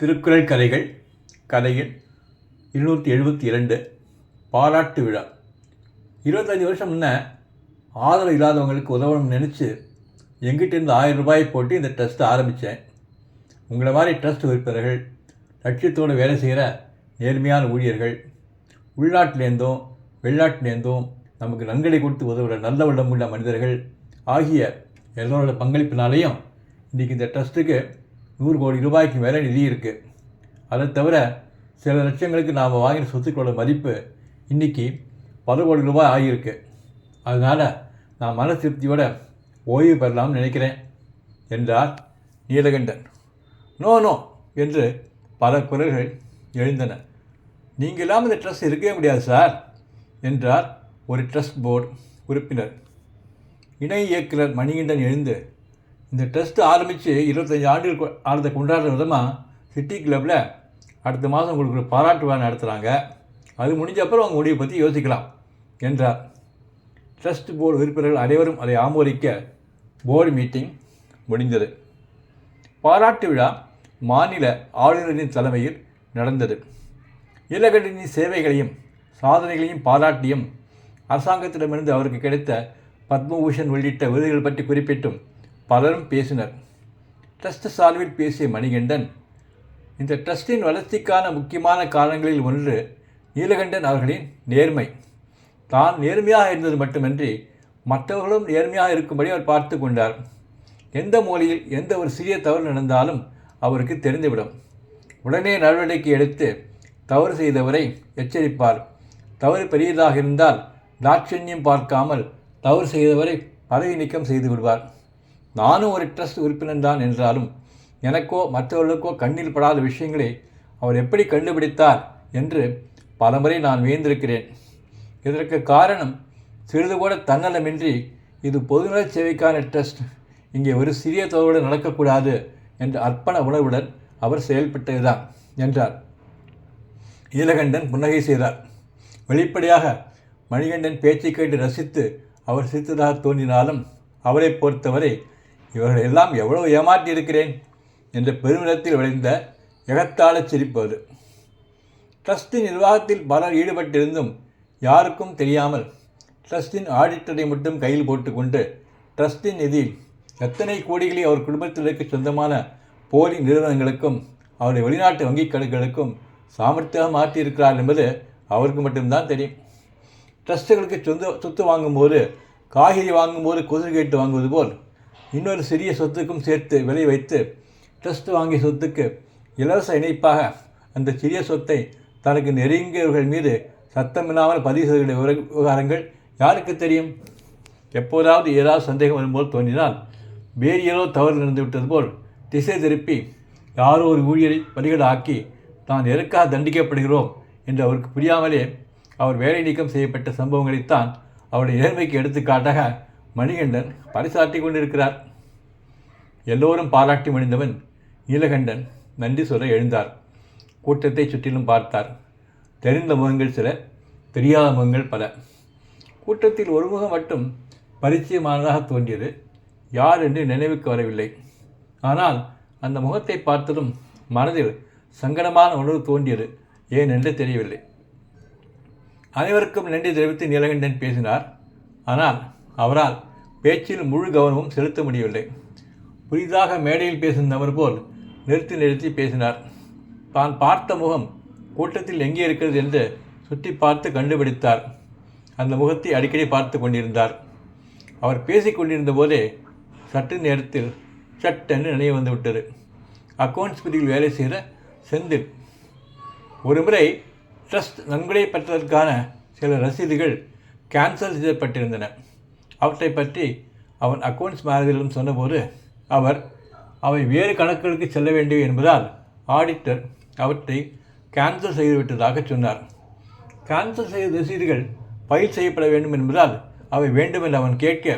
திருக்குறள் கதைகள் கதையில் இருநூற்றி எழுபத்தி இரண்டு பாராட்டு விழா. இருபத்தஞ்சி வருஷம் முன்ன ஆதரவு இல்லாதவங்களுக்கு உதவணும்னு நினச்சி எங்கிட்டேருந்து ஆயிரம் ரூபாய் போட்டு இந்த ட்ரஸ்ட்டை ஆரம்பித்தேன் உங்களை மாதிரி ட்ரஸ்ட் உறுப்பினர்கள் லட்சியத்தோடு வேலை செய்கிற நேர்மையான ஊழியர்கள் உள்நாட்டிலேருந்தும் வெளிநாட்டிலேருந்தும் நமக்கு நன்கொடை கொடுத்து உதவுகிற நல்ல உள்ளமுள்ள மனிதர்கள் ஆகிய எல்லோரோட பங்களிப்பினாலேயும் இன்றைக்கி இந்த ட்ரஸ்ட்டுக்கு நூறு கோடி ரூபாய்க்கு மேலே நிதி இருக்குது அதை தவிர சில லட்சங்களுக்கு நாம் வாங்கின சொத்துக்களோட மதிப்பு இன்றைக்கி பல கோடி ரூபாய் ஆகியிருக்கு. அதனால் நான் மன திருப்தியோட ஓய்வு பெறலாம்னு நினைக்கிறேன் என்றார் நீலகண்டன். நோ நோ என்று பல குரல்கள் எழுந்தன. நீங்கள் இல்லாமல் இந்த ட்ரஸ்ட் இருக்கவே முடியாது சார் என்றார் ஒரு ட்ரஸ்ட் போர்டு உறுப்பினர். இணை இயக்குனர் மணிகண்டன் எழுந்து இந்த ட்ரஸ்ட் ஆரம்பித்து இருபத்தஞ்சி ஆண்டுகள் கொ- ஆனதை கொண்டாடுற விதமாக சிட்டி கிளப்பில் அடுத்த மாதம் உங்களுக்கு ஒரு பாராட்டு விழா நடத்துகிறாங்க அது முடிஞ்ச அப்புறம் அவங்க முடிவை பற்றி யோசிக்கலாம் என்றார். ட்ரஸ்ட் போர்டு உறுப்பினர்கள் அனைவரும் அதை ஆமோதிக்க போர்டு மீட்டிங் முடிந்தது. பாராட்டு விழா மாநில ஆளுநரின் தலைமையில் நடந்தது. நீலகண்டனின் சேவைகளையும் சாதனைகளையும் பாராட்டியும் அரசாங்கத்திடமிருந்து அவருக்கு கிடைத்த பத்மபூஷன் உள்ளிட்ட விருதுகள் பற்றி குறிப்பிட்டும் பலரும் பேசினர். ட்ரஸ்ட் சார்பில் பேசிய மணிகண்டன் இந்த ட்ரஸ்டின் வளர்ச்சிக்கான முக்கியமான காரணங்களில் ஒன்று நீலகண்டன் அவர்களின் நேர்மை. தான் நேர்மையாக இருந்தது மட்டுமின்றி மற்றவர்களும் நேர்மையாக இருக்கும்படி அவர் பார்த்து கொண்டார். எந்த மூலையில் எந்த ஒரு சிறிய தவறு நடந்தாலும் அவருக்கு தெரிந்துவிடும். உடனே நடவடிக்கை எடுத்து தவறு செய்தவரை எச்சரிப்பார். தவறு பெரியதாக இருந்தால் தாட்சண்யம் பார்க்காமல் தவறு செய்தவரை பதவி நீக்கம் செய்து விடுவார். நானும் ஒரு ட்ரஸ்ட் உறுப்பினர் தான் என்றாலும் எனக்கோ மற்றவர்களுக்கோ கண்ணில் படாத விஷயங்களை அவர் எப்படி கண்டுபிடித்தார் என்று பலமுறை நான் வியந்திருக்கிறேன். இதற்கு காரணம் சிறிது கூட தன்னலமின்றி இது பொதுநல சேவைக்கான ட்ரஸ்ட் இங்கே ஒரு சிறிய தொகையுடன் நடக்கக்கூடாது என்ற அர்ப்பண உணர்வுடன் அவர் செயல்பட்டதுதான் என்றார். நீலகண்டன் புன்னகை செய்தார். வெளிப்படையாக மணிகண்டன் பேச்சை கேட்டு ரசித்து அவர் சிரித்ததாக தோன்றினாலும் அவரை பொறுத்தவரை இவர்கள் எல்லாம் எவ்வளவு ஏமாற்றியிருக்கிறேன் என்ற பெருமிதத்தில் விளைந்த எகத்தாள சிரிப்பு அது. ட்ரஸ்டின் நிர்வாகத்தில் பலர் ஈடுபட்டிருந்தும் யாருக்கும் தெரியாமல் ட்ரஸ்டின் ஆடிட்டரை மட்டும் கையில் போட்டுக்கொண்டு ட்ரஸ்டின் நிதியில் எத்தனை கோடிகளை அவர் குடும்பத்தினருக்கு சொந்தமான போலி நிறுவனங்களுக்கும் அவருடைய வெளிநாட்டு வங்கிக் கணக்குகளுக்கும் சாமர்த்தியாக மாற்றியிருக்கிறார் என்பது அவருக்கு மட்டும்தான் தெரியும். ட்ரஸ்ட்டுகளுக்கு சொந்த சொத்து வாங்கும்போது காய்கறி வாங்கும்போது கொசு கேட்டு வாங்குவது போல் இன்னொரு சிறிய சொத்துக்கும் சேர்த்து விலை வைத்து ட்ரஸ்ட் வாங்கிய சொத்துக்கு இலவச இணைப்பாக அந்த சிறிய சொத்தை தனக்கு நெருங்கியவர்கள் மீது சத்தமில்லாமல் பதிவு செய்த விவகாரங்கள் யாருக்கு தெரியும்? எப்போதாவது ஏதாவது சந்தேகம் வரும்போது தோன்றினால் வேறு ஏதோ தவறு நடந்துவிட்டது போல் திசை திருப்பி யாரோ ஒரு ஊழியரை பலிகளாக்கி தான் எதற்காக தண்டிக்கப்படுகிறோம் என்று அவருக்கு புரியாமலே அவர் வேலை நீக்கம் செய்யப்பட்ட சம்பவங்களைத்தான் அவருடைய நேர்மைக்கு எடுத்துக்காட்டாக மணிகண்டன் பரிசாற்றி கொண்டிருக்கிறார். எல்லோரும் பாராட்டி முடிந்தவன் நீலகண்டன் நன்றி சொல்ல எழுந்தார். கூட்டத்தை சுற்றிலும் பார்த்தார். தெரிந்த முகங்கள் சில தெரியாத முகங்கள் பல. கூட்டத்தில் ஒரு முகம் மட்டும் பரிச்சயமானதாக தோன்றியது. யார் என்று நினைவுக்கு வரவில்லை. ஆனால் அந்த முகத்தை பார்த்ததும் மனதில் சங்கடமான உணர்வு தோன்றியது. ஏன் என்று தெரியவில்லை. அனைவருக்கும் நன்றி தெரிவித்து நீலகண்டன் பேசினார். ஆனால் அவரால் பேச்சில் முழு கவனமும் செலுத்த முடியவில்லை புதிதாக மேடையில் பேசும் நபர் போல் நிறுத்தி நிறுத்தி பேசினார். தான் பார்த்த முகம் கூட்டத்தில் எங்கே இருக்கிறது என்று சுற்றி பார்த்து கண்டுபிடித்தார். அந்த முகத்தை அடிக்கடி பார்த்து கொண்டிருந்தார். அவர் பேசிக் கொண்டிருந்த போதே சற்று நேரத்தில் சட்டென்று நினைவு வந்துவிட்டது அக்கௌண்ட்ஸ் பிரிவில் வேலை செய்கிற செந்தில் ஒருமுறை ட்ரஸ்ட் நன்கொடை பெற்றதற்கான சில ரசீதுகள் கேன்சல் செய்யப்பட்டிருந்தன. அவற்றை பற்றி அவன் அக்கவுண்ட்ஸ் மேனேஜரிடம் சொன்னபோது அவர் அவை வேறு கணக்குகளுக்கு செல்ல வேண்டும் என்பதால் ஆடிட்டர் அவற்றை கேன்சல் செய்துவிட்டதாக சொன்னார். கேன்சல் செய்த ரசீதுகள் பயிர் செய்யப்பட வேண்டும் என்பதால் அவை வேண்டும் என்று அவன் கேட்க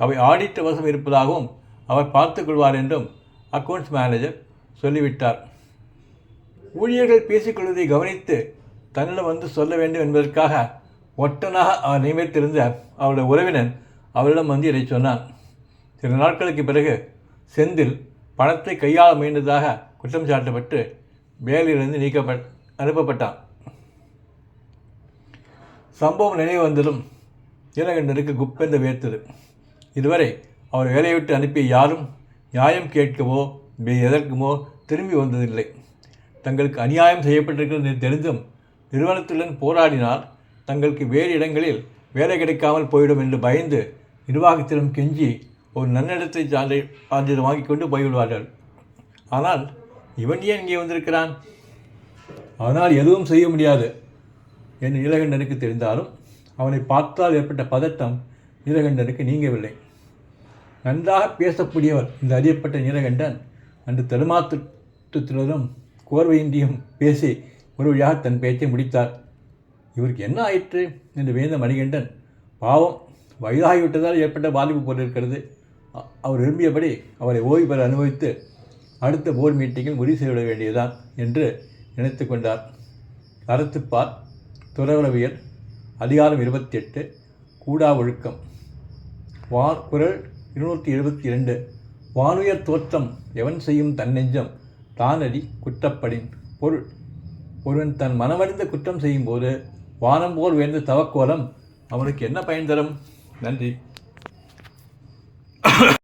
அவை ஆடிட்டர் வசம் இருப்பதாகவும் அவர் பார்த்துக்கொள்வார் என்றும் அக்கவுண்ட்ஸ் மேனேஜர் சொல்லிவிட்டார். ஊழியர்கள் பேசிக்கொள்வதை கவனித்து தன்னிடம் வந்து சொல்ல வேண்டும் என்பதற்காக ஒட்டனாக அவர் நியமித்திருந்த அவருடைய உறவினன் அவரிடம் வந்து இதை சொன்னான் சில நாட்களுக்கு பிறகு செந்தில் பணத்தை கையாள முயன்றதாக குற்றம் சாட்டப்பட்டு வேலையிலிருந்து நீக்கப்பட் அனுப்பப்பட்டான். சம்பவம் நினைவு வந்ததும் நீலகண்டனுக்கு குப்பென்று வேர்த்தது இதுவரை அவர் வேலையை விட்டு அனுப்பிய யாரும் நியாயம் கேட்கவோ எதற்குமோ திரும்பி வந்ததில்லை. தங்களுக்கு அநியாயம் செய்யப்பட்டிருக்கிறது தெரிந்தும் நிறுவனத்துடன் போராடினால் தங்களுக்கு வேறு இடங்களில் வேலை கிடைக்காமல் போயிடும் என்று பயந்து நிர்வாகத்திடம் கெஞ்சி ஒரு நன்னடத்தை சான்றை சான்றிதழ் வாங்கி கொண்டு போய்விடுவார்கள். ஆனால் இவன் ஏன் இங்கே வந்திருக்கிறான்? அதனால் எதுவும் செய்ய முடியாது என்று நீலகண்டனுக்கு தெரிந்தாலும் அவனை பார்த்தால் ஏற்பட்ட பதட்டம் நீலகண்டனுக்கு நீங்கவில்லை. நன்றாக பேசக்கூடியவர் இந்த அறியப்பட்ட நீலகண்டன் அன்று தடுமாற்றத்துடனும் கோர்வையின்றியும் பேசி ஒரு வழியாக தன் பேச்சை முடித்தார். இவருக்கு என்ன ஆயிற்று? என்று வேந்த மணிகண்டன் பாவம் வயதாகிவிட்டதால் ஏற்பட்ட பாதிப்பு போலிருக்கிறது அவர் விரும்பியபடி அவரை ஓய்வு பெற அனுபவித்து அடுத்த போர்டு மீட்டிங்கில் முடிவு செய்துவிட வேண்டியதுதான் என்று நினைத்து கொண்டார். அறத்துப்பால் துறவுறவியல் அதிகாரம் இருபத்தி எட்டு கூடா ஒழுக்கம். வா குரல் இருநூற்றி எழுபத்தி இரண்டு வானுயர் தோற்றம் எவன் செய்யும் தன்னெஞ்சம் தானடி குற்றப்படின் பொருள். ஒருவன் தன் மனமறிந்த குற்றம் செய்யும்போது வானம் போல் உயர்ந்த தவக்கோலம் அவனுக்கு என்ன பயன் தரும்? நன்றி.